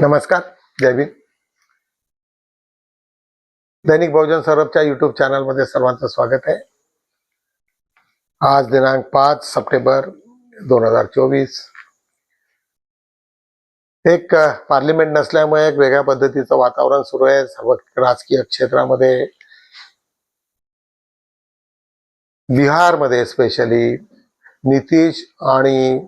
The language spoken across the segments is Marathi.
नमस्कार जय भीम. दैनिक बहुजन सौरभच्या युट्यूब चॅनलमध्ये सर्वांचं स्वागत आहे. आज दिनांक पाच सप्टेंबर दोन हजार चोवीस. एक पार्लिमेंट नसल्यामुळे एक वेगळ्या पद्धतीचं वातावरण सुरू आहे. सर्व राजकीय क्षेत्रामध्ये बिहारमध्ये स्पेशली नितीश आणि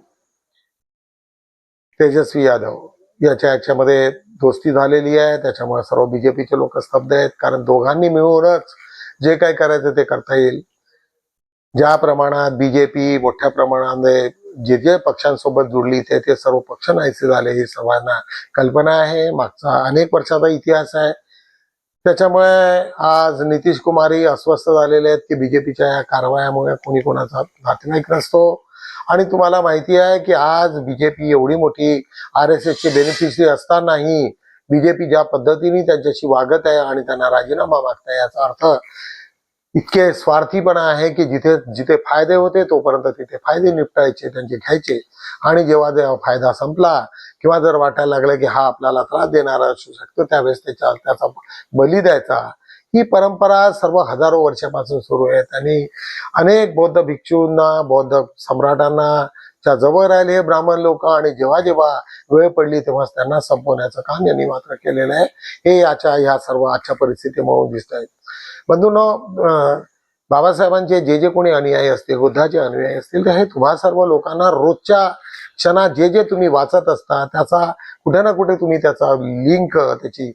तेजस्वी यादव याच्या याच्यामध्ये दोस्ती झालेली आहे त्याच्यामुळे सर्व बीजेपीचे लोक स्तब्ध आहेत. कारण दोघांनी मिळूनच जे काही करायचं ते करता येईल. ज्या प्रमाणात बीजेपी मोठ्या प्रमाणामध्ये जे जे पक्षांसोबत जुडली ते ते सर्व पक्ष नाहीसे झाले ही सर्वांना कल्पना आहे. मागचा अनेक वर्षाचा इतिहास आहे. त्याच्यामुळे आज नितीश कुमारही अस्वस्थ झालेले आहेत की बीजेपीच्या या कारवायामुळे कोणी कोणाचा नातेवाईक नसतो आणि तुम्हाला माहिती आहे की आज बीजेपी एवढी मोठी आर एस एसची बेनिफिशरी असतानाही बीजेपी ज्या पद्धतीने त्यांच्याशी वागत आहे आणि त्यांना राजीनामा मागताय याचा अर्थ इतके स्वार्थीपणा आहे की जिथे जिथे फायदे होते तोपर्यंत तिथे फायदे निपटायचे त्यांचे घ्यायचे. आणि जेव्हा जेव्हा फायदा संपला किंवा जर वाटायला लागलं की हा आपल्याला त्रास देणारा असू शकतो त्यावेळेस त्याच्या त्याचा बली द्यायचा. ही परंपरा सर्व हजारो वर्षापासून सुरू आहेत आणि अनेक बौद्ध भिक्षूंना बौद्ध सम्राटांना च्या जवळ राहिले हे ब्राह्मण लोक आणि जेव्हा जेव्हा वेळ पडली तेव्हाच त्यांना संपवण्याचं काम यांनी मात्र केलेलं आहे. हे याच्या ह्या सर्व आजच्या परिस्थितीमुळे दिसत आहेत. बंधूंनो बाबासाहेबांचे जे जे कोणी अनुयायी असतील बुद्धाचे अनुयायी असतील तर हे तुम्हा सर्व लोकांना रोजच्या क्षणात जे जे तुम्ही वाचत असता त्याचा कुठे ना कुठे तुम्ही त्याचा लिंक त्याची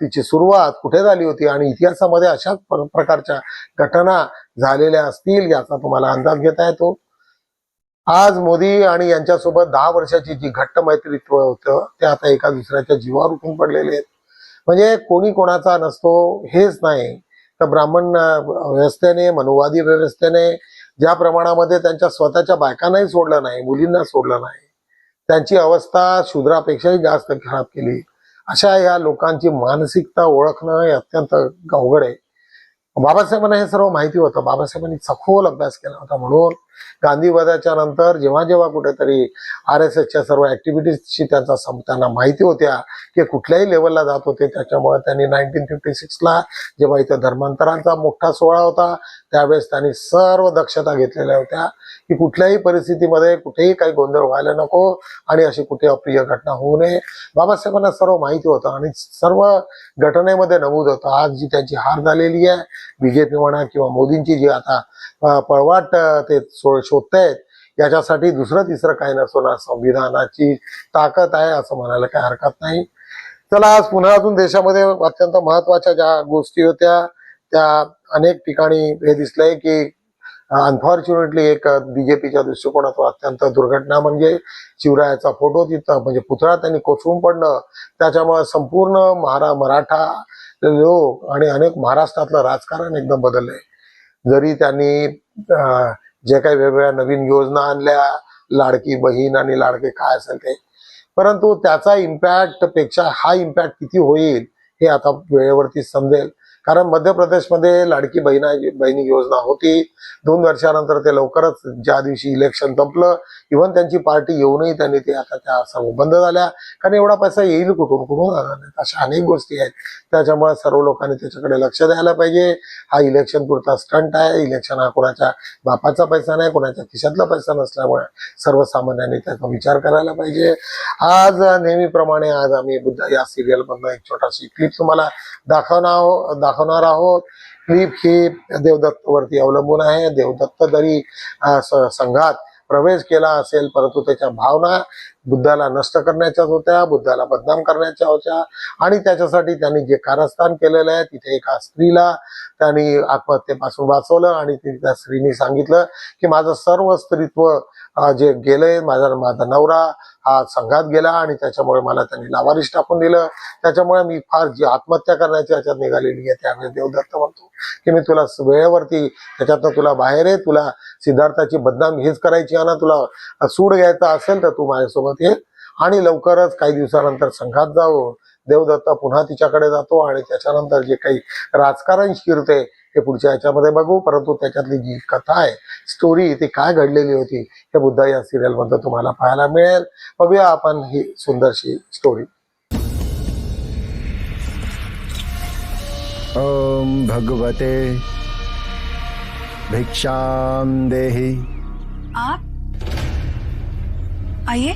तिची सुरुवात कुठे झाली होती आणि इतिहासामध्ये अशाच प्रकारच्या घटना झालेल्या असतील याचा तुम्हाला अंदाज घेता येतो. आज मोदी आणि यांच्यासोबत दहा वर्षाची जी घट्ट मैत्रीत्व होतं ते आता एका दुसऱ्याच्या जीवावर उठून पडलेले आहेत. म्हणजे कोणी कोणाचा नसतो हेच नाही. तर ब्राह्मण व्यवस्थेने मनुवादी व्यवस्थेने ज्या प्रमाणामध्ये त्यांच्या स्वतःच्या बायकांनाही सोडलं नाही मुलींना सोडलं नाही त्यांची अवस्था शूद्रापेक्षाही जास्त खराब केली. अशा या लोकांची मानसिकता ओळखणं हे अत्यंत अवघड आहे. बाबासाहेबांना हे सर्व माहिती होतं. बाबासाहेबांनी सखोल अभ्यास केला होता म्हणून गांधीवादाच्या नंतर जेव्हा जेव्हा कुठेतरी आर एस एसच्या सर्व ऍक्टिव्हिटीजची त्यांचा त्यांना माहिती होत्या की कुठल्याही लेवलला जात होते त्याच्यामुळे त्यांनी नाईन्टीन फिफ्टी सिक्सला जेव्हा इथं धर्मांतरांचा मोठा सोहळा होता त्यावेळेस त्यांनी सर्व दक्षता घेतलेल्या होत्या की कुठल्याही परिस्थितीमध्ये कुठेही काही गोंधळ व्हायला नको आणि अशी कुठे अप्रिय घटना होऊ नये. बाबासाहेबांना सर्व माहिती होतं आणि सर्व घटनेमध्ये नमूद होतं. आज जी त्यांची हार झालेली आहे बीजेपी म्हणा किंवा मोदींची जी आता पळवाट ते शोधतायत याच्यासाठी दुसरं तिसरं काही नसून संविधानाची ताकद आहे असं म्हणायला काही हरकत नाही. चला आज पुन्हा अजून देशामध्ये अत्यंत महत्त्वाच्या ज्या गोष्टी होत्या त्या अनेक ठिकाणी हे दिसलंय की अनफॉर्च्युनेटली एक बीजेपीच्या दृष्टिकोनातून अत्यंत दुर्घटना म्हणजे शिवरायाचा फोटो तिथं म्हणजे पुतळा त्यांनी कोसळून पडणं त्याच्यामुळे संपूर्ण महारा मराठा लोक आणि अनेक महाराष्ट्रातलं राजकारण एकदम बदललंय. जरी त्यांनी जे काही वेगवेगळ्या नवीन योजना आणल्या लाडकी बहीण आणि लाडके काय असेल ते. परंतु त्याचा इम्पॅक्टपेक्षा हा इम्पॅक्ट किती होईल हे आता वेळेवरती समजेल. कारण मध्य प्रदेशमध्ये लाडकी बहिणा बहिणी योजना होती. दोन वर्षानंतर ते लवकरच ज्या दिवशी इलेक्शन संपलं इव्हन त्यांची पार्टी येऊनही त्यांनी ते आता त्या सर्व बंद झाल्या. कारण एवढा पैसा येईल कुठून कुठून आला नाही? अशा अनेक गोष्टी आहेत. त्याच्यामुळे सर्व लोकांनी त्याच्याकडे लक्ष द्यायला पाहिजे. हा इलेक्शन पुरता स्टंट आहे. इलेक्शन हा कोणाच्या बापाचा पैसा नाही कोणाच्या खिशातला पैसा नसल्यामुळे सर्वसामान्यांनी त्याचा विचार करायला पाहिजे. आज नेहमीप्रमाणे आज आम्ही बुद्ध या सिरियलमधनं एक छोटाशी क्लिप तुम्हाला दाखवणार दाखव दाखवणार आहोत. क्लिप हे देवदत्त वरती अवलंबून आहे. देवदत्त जरी संघात प्रवेश केला असेल परंतु त्याच्या भावना बुद्धाला नष्ट करण्याच्याच होत्या बुद्धाला बदनाम करण्याच्या होत्या आणि त्याच्यासाठी त्यांनी जे कारस्थान केलेलं आहे तिथे एका स्त्रीला त्यांनी आत्महत्येपासून वाचवलं आणि त्या स्त्रीने सांगितलं की माझं सर्व स्त्रीत्व जे गेलंय माझा माझा नवरा हा संघात गेला आणि त्याच्यामुळे मला त्यांनी लावारिस टाकून दिलं. त्याच्यामुळे मी फार जी आत्महत्या करण्याची याच्यात निघालेली आहे त्यावेळेस देवदत्त म्हणतो की मी तुला वेळेवरती त्याच्यातनं तुला बाहेर आहे तुला सिद्धार्थाची बदनाम हीच करायची आहे ना तुला सूड घ्यायचा असेल तर तू माझ्यासोबत ये आणि लवकरच काही दिवसानंतर संघात जाऊ देवदत्ता पुन्हा तिच्याकडे जातो आणि त्याच्यानंतर जे काही राजकारण शिरते हे पुढच्या याच्यामध्ये बघू. परंतु त्याच्यातली जी कथा आहे स्टोरी ती काय घडलेली होती हे बुद्धा या सिरियलमध्ये तुम्हाला पाहायला मिळेल. बघूया आपण ही सुंदरशी स्टोरी ओम भगवते भिक्षाम देही। आप आइए।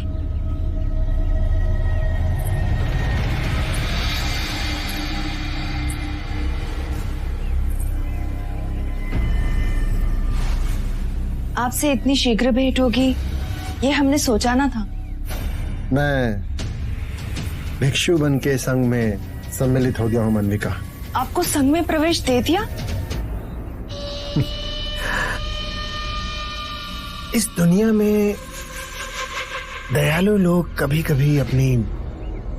आपसे इतनी शीघ्र भेंट होगी? ये हमने सोचा ना था। मैं भिक्षु बन के संघ में सम्मिलित हो गया हूँ मनविका आपको संघ में प्रवेश दे दिया? इस दुनिया में दयालु लोग कभी कभी अपनी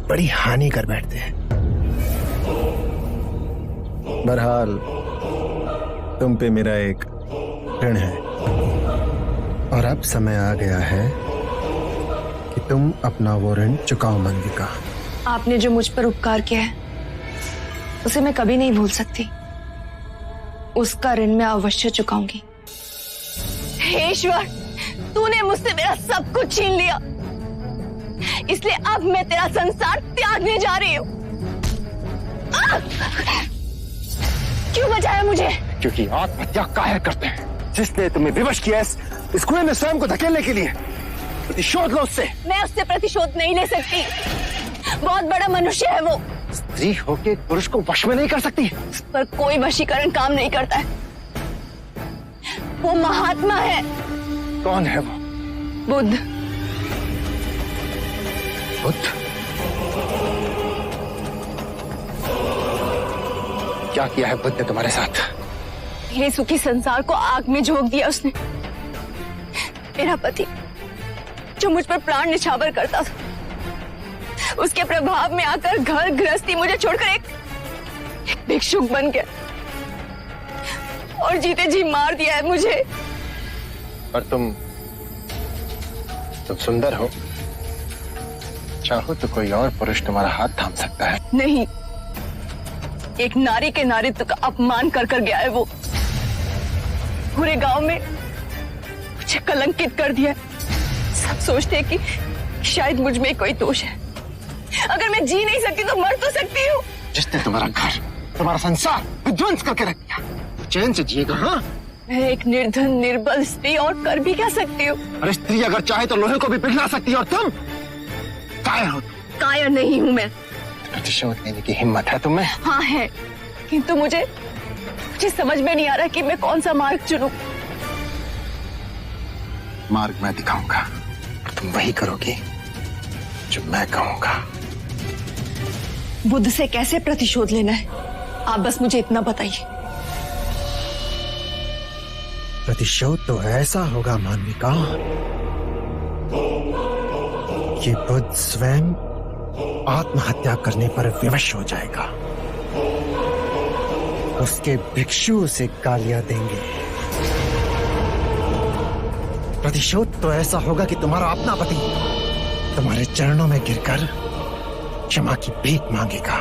बड़ी हानि कर बैठते हैं। बहरहाल तुम पे मेरा एक ऋण है। और अब समय आ गया है कि तुम अपना वो ऋण चुकाओ मनविका आपने जो मुझ पर उपकार किया है उसे मैं कभी नहीं भूल सकती। उसका ऋण मैं अवश्य चुकाऊँगी। ईश्वर तूने मुझसे मेरा सब कुछ छीन लिया। इसलिए अब मैं तेरा संसार त्यागने जा रही हूँ। क्यों बचाया मुझे? क्योंकि आत्महत्या कायर करते हैं। जिसने तुम्हें विवश किया इस, इस कुएँ में स्वयं को धकेलने के लिए। प्रतिशोध लो उससे। मैं उससे प्रतिशोध नहीं ले सकती। बहुत बड़ा मनुष्य है वो। स्त्री होके पुरुष को वश में नहीं कर सकती। पर कोई वशीकरण काम नहीं करता है। वो महात्मा है। कौन है वो? बुद्ध। बुद्ध। क्या किया है बुद्ध ने तुम्हारे साथ? मेरे सुखी संसार को आग में झोंक दिया उसने। मेरा पति जो मुझ पर प्राण निछावर करता था। उसके प्रभाव में आकर घर गृहस्थी मुझे छोड़कर एक, एक भिक्षुक बन गया। और जीते जी मार दिया है मुझे। और तुम तुम सुंदर हो। चाहो तो कोई और पुरुष तुम्हारा हाथ थाम सकता है। नहीं एक नारी के नारित्व का अपमान कर कर गया है वो। पूरे गाँव में मुझे कलंकित कर दिया। सब सोचते हैं कि शायद मुझमें कोई दोष है। अगर मैं जी नहीं सकती तो मर तो सकती हूँ। जिसने तुम्हारा घर तुम्हारा संसार विध्वंस करके रख दिया। चैन से जिएगा हाँ? मैं एक निर्धन निर्बल स्त्री और कर भी क्या सकती हूँ? अरे स्त्री अगर चाहे तो लोहे को भी पिघला सकती है और तुम कायर हो। कायर नहीं हूँ मैं। प्रतिशोध लेने की हिम्मत है तुम्हें? हाँ है। किंतु मुझे मुझे समझ में नहीं आ रहा कि मैं कौन सा मार्ग चुनूं। मार्ग मैं दिखाऊँगा। और तुम वही करोगे जो मैं कहूँगा। बुद्ध से कैसे प्रतिशोध लेना है? आप बस मुझे इतना बताइए। प्रतिशोध तो ऐसा होगा मानविका। कि बुद्ध स्वयं आत्महत्या करने पर विवश हो जाएगा। उसके भिक्षु उसे गालियाँ देंगे। प्रतिशोध तो ऐसा होगा कि तुम्हारा अपना पति तुम्हारे चरणों में गिरकर क्षमा की भीख मांगेगा।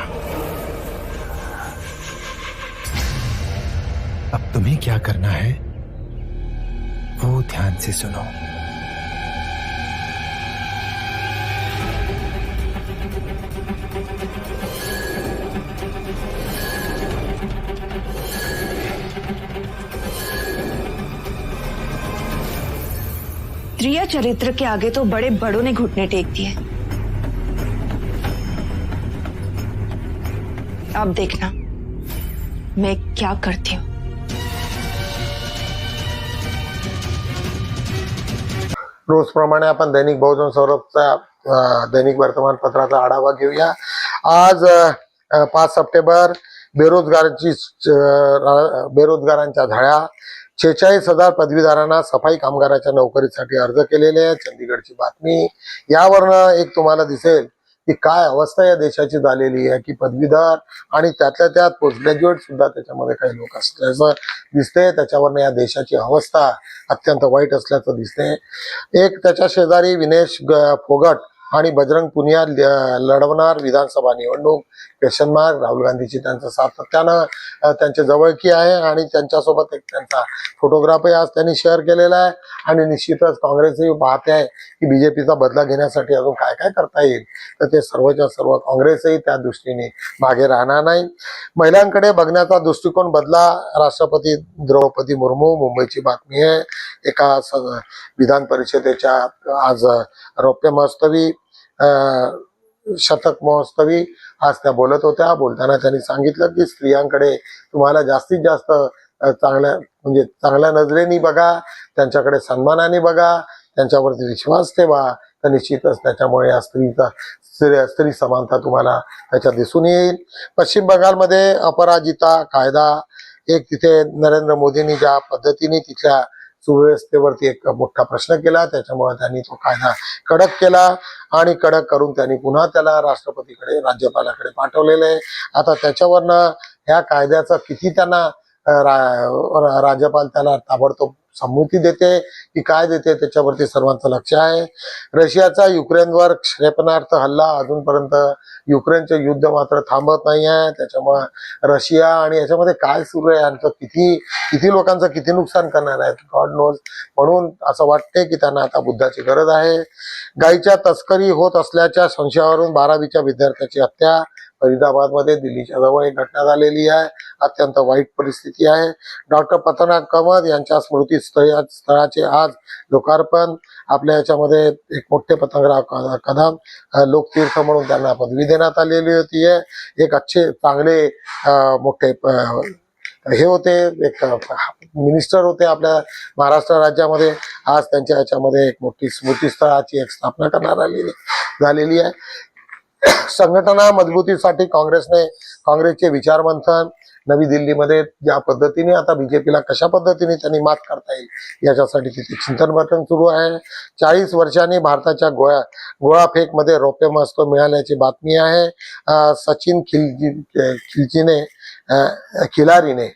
अब तुम्हें क्या करना है, वो ध्यान से सुनो। चरित्र के आगे तो बड़े बड़ों ने घुटने टेक दिए। अब देखना मैं क्या करती हूँ। रोजप्रमाणे आपण दैनिक बहुजन सौरभचा अं, दैनिक वर्तमानपत्राचा आढावा घेऊया. आज अं, पाच सप्टेंबर बेरोजगारांची अं, बेरोजगारांच्या झळ्या छेचाळीस हजार पदवीधरांना सफाई कामगाराच्या नोकरीसाठी अर्ज केलेले आहे चंदीगडची बातमी. यावरनं एक तुम्हाला दिसेल की काय अवस्था या देशाची झालेली आहे की पदवीधर आणि त्यातल्या त्यात पोस्ट ग्रॅज्युएट सुद्धा त्याच्यामध्ये काही लोक असल्याचं दिसते त्याच्यावरनं या देशाची अवस्था अत्यंत वाईट असल्याचं दिसते एक त्याच्या शेजारी विनेश ग- फोगट आणि बजरंग पुनिया ल- लढवणार विधानसभा निवडणूक. क्वेश्चन मार्क राहुल गांधीची त्यांचं सातत्यानं अ, त्यांच्या जवळकी आहे आणि त्यांच्यासोबत एक त्यांचा फोटोग्राफही आज त्यांनी शेअर केलेला आहे. आणि निश्चितच काँग्रेसही पाहते आहे की बीजेपीचा बदला घेण्यासाठी अजून काय काय करता येईल. तर ते सर्वच्या सर्व काँग्रेसही त्या दृष्टीने मागे राहणार नाही. महिलांकडे बघण्याचा दृष्टिकोन बदला. राष्ट्रपती द्रौपदी मुर्मू मुंबईची बातमी आहे. एका स- विधान परिषदेच्या आज रौप्य महोत्सवी शतक महोत्सवी आज त्या बोलत होत्या. बोलताना त्यांनी सांगितलं की स्त्रियांकडे तुम्हाला जास्तीत जास्त चांगल्या म्हणजे चांगल्या नजरेने बघा त्यांच्याकडे सन्मानाने बघा त्यांच्यावरती विश्वास ठेवा. तर निश्चितच त्याच्यामुळे या स्त्रीचा स्त्री स्त्री समानता तुम्हाला त्याच्यात दिसून येईल. पश्चिम बंगालमध्ये अपराजिता कायदा एक तिथे नरेंद्र मोदींनी ज्या पद्धतीने तिथल्या सुव्यवस्थेवरती एक मोठा प्रश्न केला. त्याच्यामुळे त्यांनी तो कायदा कडक केला आणि कडक करून त्यांनी पुन्हा त्याला राष्ट्रपतीकडे राज्यपालाकडे पाठवलेलं आहे. आता त्याच्यावरनं ह्या कायद्याचा किती त्यांना रा- रा- राज्यपाल त्याला ताबडतोब संमती देते की काय देते त्याच्यावरती सर्वांचं लक्ष आहे. रशियाचा युक्रेनवर क्षेपणार्थ हल्ला अजूनपर्यंत युक्रेनचे युद्ध मात्र थांबत नाही आहे त्याच्यामुळे रशिया आणि याच्यामध्ये काय सुरू आहे यांचं किती किती लोकांचं किती नुकसान करणार आहे गॉड नोज म्हणून असं वाटते की त्यांना आता बुद्धाची गरज आहे. गायीच्या तस्करी होत असल्याच्या संशयावरून बारावीच्या विद्यार्थ्याची हत्या. फरीदाबादमध्ये दिल्लीच्या जवळ एक घटना झालेली आहे. अत्यंत वाईट परिस्थिती आहे. डॉक्टर पतनाथ कमत यांच्या स्मृती स्थळी- स्थळाचे आज लोकार्पण. आपल्या याच्यामध्ये एक मोठे पतंगराव कदम लोकतीर्थ म्हणून त्यांना पदवी देण्यात आलेली होती. आहे एक अच्छे चांगले मोठे हे होते. एक मिनिस्टर होते आपल्या महाराष्ट्र राज्यामध्ये. आज त्यांच्या याच्यामध्ये एक मोठी स्मृतीस्थळाची एक स्थापना करणार आलेली झालेली आहे. संघटना मजबूतीसाठी काँग्रेसने काँग्रेसचे विचारमंथन नवी दिल्लीमध्ये ज्या पद्धतीने आता बीजेपीला कशा पद्धतीने त्यांनी मात करता येईल याच्यासाठी तिथे चिंतन मंथन सुरू आहे. चाळीस वर्षांनी भारताच्या गोळ्या गोळाफेकमध्ये रौप्य महोत्सव मिळाल्याची बातमी आहे. सचिन खिलजी खिलजीने खिलारीने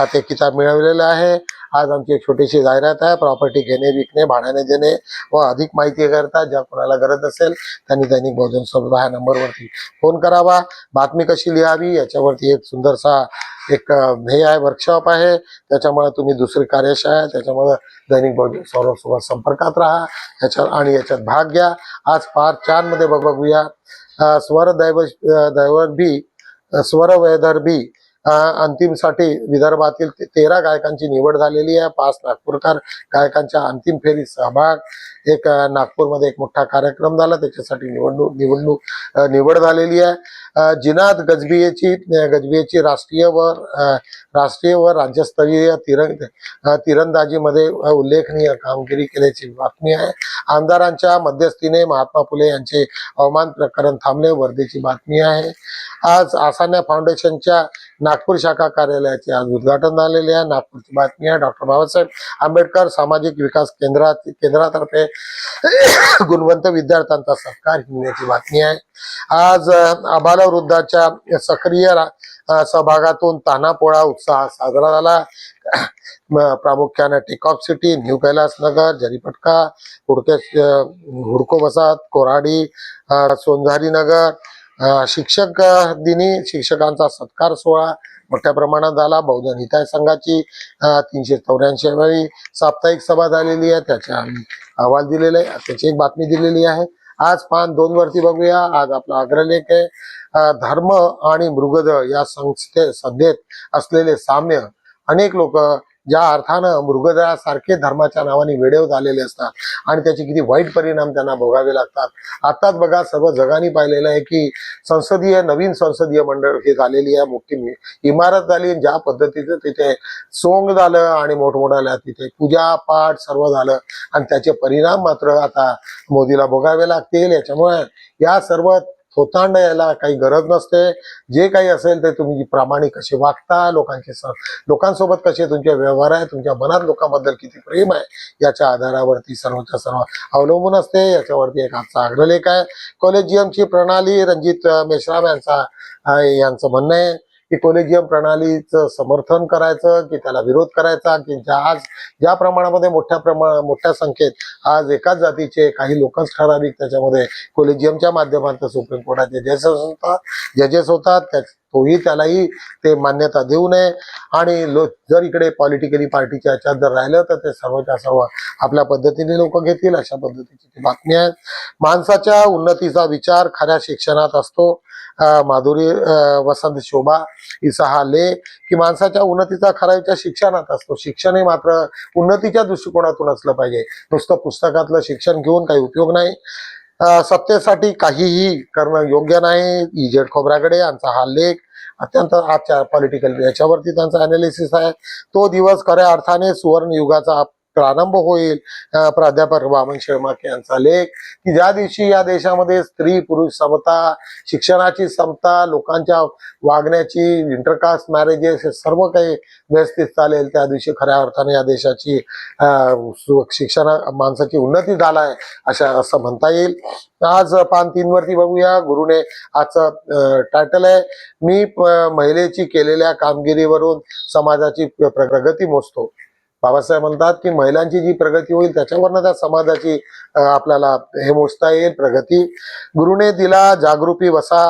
ते किताब मिळवलेलं आहे. आज आमची एक छोटीशी जाहिरात आहे. प्रॉपर्टी घेणे विकणे भाड्याने देणे व अधिक माहिती करता ज्या कोणाला गरज असेल त्यांनी दैनिक बहुजन सभा ह्या नंबरवरती फोन करावा. बातमी कशी लिहावी याच्यावरती एक सुंदरसा एक हे आहे वर्कशॉप आहे. त्याच्यामुळे तुम्ही दुसरी कार्यशाळा आहे. त्याच्यामुळे दैनिक बहुजन सौरभसोबत संपर्कात राहा. याच्या आणि याच्यात भाग घ्या. आज पार चारमध्ये बघ- बघूया. स्वर दैव दैवत भी स्वर वैदर्भी अं, अंतिमसाठी विदर्भातील ते- तेरा गायकांची निवड झालेली आहे. पाच नागपूरकर गायकांच्या अंतिम फेरीत सहभाग एक नागपूरमध्ये एक मोठा कार्यक्रम झाला. त्याच्यासाठी निवडणूक निवडणूक निवड झालेली आहे. जिनाद गजबियेची गजबियेची राष्ट्रीय व राष्ट्रीय व राज्यस्तरीय तिरंग तिरंदाजीमध्ये उल्लेखनीय कामगिरी केल्याची बातमी आहे. आमदारांच्या मध्यस्थीने महात्मा फुले यांचे अवमान प्रकरण थांबले वर्धेची बातमी आहे. आज आसान्या फाउंडेशनच्या नागपूर शाखा कार्यालयाचे आज उद्घाटन झालेले आहे. नागपूरची बातमी आहे. डॉक्टर बाबासाहेब आंबेडकर सामाजिक विकास केंद्रात केंद्रातर्फे गुणवंत विद्यार्थ्यांचा सत्कार हिंदण्याची बातमी आहे. आज आबालवृद्धाच्या सक्रिय रा- सहभागातून तानापोळा उत्साह साजरा झाला. प्रामुख्याने takeoff city new Kailas Nagar Jaripatka Hudke Hudco वसाहत कोराडी सोनझारी नगर शिक्षक दिनी शिक्षकांचा सत्कार सोहळा मोठ्या प्रमाणात झाला. बहुजन हिताय संघाची तीनशे चौऱ्याऐंशी साप्ताहिक सभा झालेली आहे. त्याच्या आम्ही अहवाल दिलेला आहे. त्याची एक बातमी दिलेली आहे. आज पान दोन वरती बघूया. आज आपला अग्रलेख आहे. धर्म आणि मृगद या संस्थे सध्यात असलेले साम्य अनेक लोक ज्या अर्थानं मृगदळासारखे धर्माच्या नावाने वेडेवत आलेले असतात आणि त्याचे किती वाईट परिणाम त्यांना भोगावे लागतात. आताच बघा सर्व जगाने पाहिलेलं आहे की संसदीय नवीन संसदीय मंडळ हे झालेली आहे मोठी मी- इमारत झाली ज्या पद्धतीचं तिथे सोंग झालं आणि मोठमोठ्याला तिथे पूजा पाठ सर्व झालं आणि त्याचे परिणाम मात्र आता मोदीला भोगावे लागतील. याच्यामुळे या सर्व थोतांड यायला काही गरज नसते. जे काही असेल ते तुम्ही प्रामाणिक कसे वागता. लोकांचे लोकांसोबत कसे तुमचे व्यवहार आहे तुमच्या मनात लोकांबद्दल किती प्रेम आहे याच्या आधारावरती सर्वच्या सर्व अवलंबून असते. याच्यावरती एक आजचा अग्रलेख आहे. कॉलेजियमची प्रणाली रणजित मेश्राम यांचा यांचं म्हणणं आहे. की कोलेजियम प्रणालीचं समर्थन करायचं की त्याला विरोध करायचा की ज्या आज ज्या प्रमाणामध्ये मोठ्या प्रमाण मोठ्या संख्येत आज एकाच जातीचे काही लोकच ठराविक त्याच्यामध्ये कोलेजियमच्या माध्यमातून सुप्रीम कोर्टात जजेस होतात जजेस होतात त्या तोही त्यालाही ते मान्यता देऊ नये. आणि लो जर इकडे पॉलिटिकली पार्टीच्या याच्यात जर राहिलं तर ते सर्वच्या सर्व आपल्या पद्धतीने लोक घेतील. अशा पद्धतीची ती बातमी आहे. माणसाच्या उन्नतीचा विचार खऱ्या शिक्षणात असतो. माधुरी वसंत शोभा हिचा हा लेख की माणसाच्या उन्नतीचा खरा विचार शिक्षणात असतो. शिक्षण हे मात्र उन्नतीच्या दृष्टिकोनातून असलं पाहिजे. नुसतं पुस्तकातलं शिक्षण घेऊन काही उपयोग नाही. सत्तेसाठी काहीही करणं योग्य नाही. इजेड खोबराकडे यांचा हा लेख अत्यंत आजच्या पॉलिटिकल याच्यावरती त्यांचा अनालिसिस आहे. तो दिवस खऱ्या अर्थाने सुवर्ण युगाचा प्रारंभ होईल. प्राध्यापक वामन शेळमाके यांचा लेख. की ज्या दिवशी या देशामध्ये स्त्री पुरुष समता शिक्षणाची समता लोकांच्या वागण्याची इंटरकास्ट मॅरेजेस हे सर्व काही व्यवस्थित चालेल त्या दिवशी खऱ्या अर्थाने या देशाची शिक्षण शिक्षणा माणसाची उन्नती झाला आहे अशा असं म्हणता येईल. आज पान तीन वरती बघूया. गुरुने आजचं टायटल आहे मी महिलेची केलेल्या कामगिरीवरून समाजाची प्र- प्रगती मोजतो. बाबासाहेब म्हणतात की महिलांची जी प्रगती होईल त्याच्यावरनं त्या समाजाची आपल्याला हे मोजता येईल. प्रगती गुरुने दिला जागृती वसा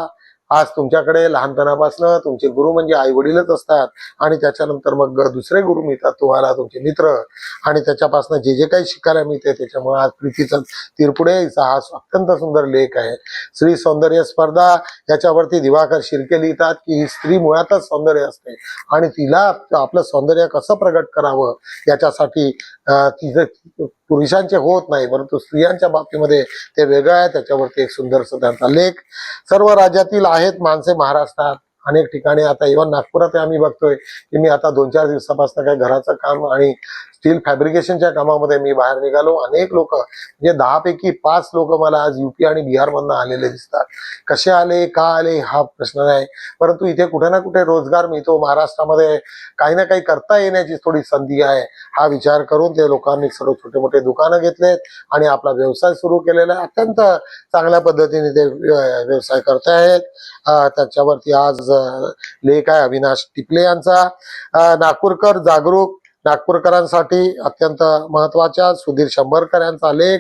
आज तुमच्याकडे लहानपणापासून तुमचे गुरु म्हणजे आई वडीलच असतात आणि त्याच्यानंतर मग दुसरे गुरु मिळतात तुम्हाला तुमचे मित्र. आणि त्याच्यापासून जे जे काही शिकायला मिळते त्याच्यामुळे आज प्रीतीचा तिरपुडे हिचा हा अत्यंत सुंदर लेख आहे. स्त्री सौंदर्य स्पर्धा याच्यावरती दिवाकर शिर्के लिहितात की ही स्त्री मुळातच सौंदर्य असते. आणि तिला आपलं सौंदर्य कसं प्रगट करावं याच्यासाठी तिचं पुरुषांचे होत नाही परंतु स्त्रियांच्या बाबतीमध्ये ते वेगळं आहे. त्याच्यावरती एक सुंदरसा त्यांचा लेख. सर्व राज्यातील आहेत माणसे महाराष्ट्रात. अनेक ठिकाणी आता इव्हन नागपुरात आम्ही बघतोय की मी आता दोन चार दिवसापासून काही घराचं काम आणि स्टील फॅब्रिकेशनच्या कामामध्ये मी बाहेर निघालो. अनेक लोक म्हणजे दहापैकी पाच लोक मला आज युपी आणि बिहारमधनं आलेले दिसतात. कसे आले का आले हा प्रश्न नाही. परंतु इथे कुठे ना कुठे रोजगार मिळतो. महाराष्ट्रामध्ये काही ना काही करता येण्याची थोडी संधी आहे. हा विचार करून ते लोकांनी सर्व छोटे मोठे दुकानं घेतलेत आणि आपला व्यवसाय सुरू केलेला आहे. अत्यंत चांगल्या पद्धतीने ते व्यवसाय करत आहेत. त्याच्यावरती आज लेख आहे अविनाश टिपले यांचा. नागपूरकर जागरूक नागपूरकरांसाठी अत्यंत महत्त्वाच्या. सुधीर शंभरकर यांचा लेख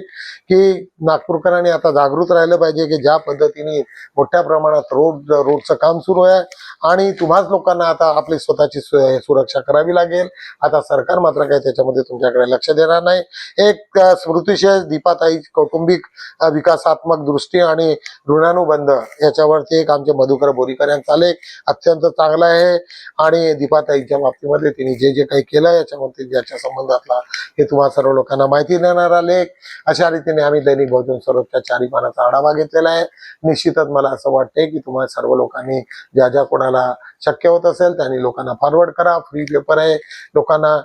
की नागपूरकरांनी आता जागृत राहिलं पाहिजे की ज्या पद्धतीने मोठ्या प्रमाणात रोड रोडचं काम सुरू आहे. आणि तुम्हाच लोकांना आता आपली स्वतःची सु- सुरक्षा करावी लागेल. आता सरकार मात्र काही त्याच्यामध्ये तुमच्याकडे लक्ष देणार नाही. एक अ, स्मृतिशेष दीपाताई कौटुंबिक विकासात्मक दृष्टी आणि ऋणानुबंध याच्यावरती एक आमचे मधुकर बोरीकर यांचा लेख अत्यंत चांगला आहे. आणि दीपाताईच्या बाबतीमध्ये तिने जे जे काही केलं याच्यामध्ये ज्याच्या संबंधातला हे तुम्हाला सर्व लोकांना माहिती देणारा लेख अशा रीतीने आम्ही दैनिक बहुजन स्वरूपच्या चारी पानाचा आढावा घेतलेला आहे. निश्चितच मला असं वाटतंय की तुम्हाला सर्व लोकांनी ज्या ज्या कोणाला शक्य होत असेल त्यांनी लोकांना फॉरवर्ड करा. फ्री पेपर आहे. लोकांना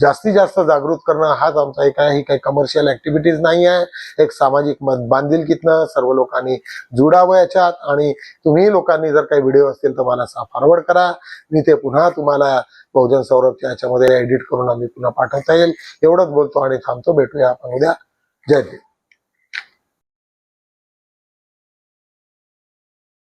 जास्तीत जास्त जागृत करणं हाच आमचा एक आहे. ही काही कमर्शियल ऍक्टिव्हिटीज नाही आहे. एक सामाजिक मत बांधिलकीतनं सर्व लोकांनी जुडावं याच्यात आणि तुम्ही लोकांनी जर काही व्हिडिओ असतील तर मला फॉरवर्ड करा. मी ते पुन्हा तुम्हाला बहुजन सौरभच्या याच्यामध्ये एडिट करून आम्ही पुन्हा पाठवता येईल. एवढंच बोलतो आणि थांबतो. भेटूया आपण उद्या. जय भीम.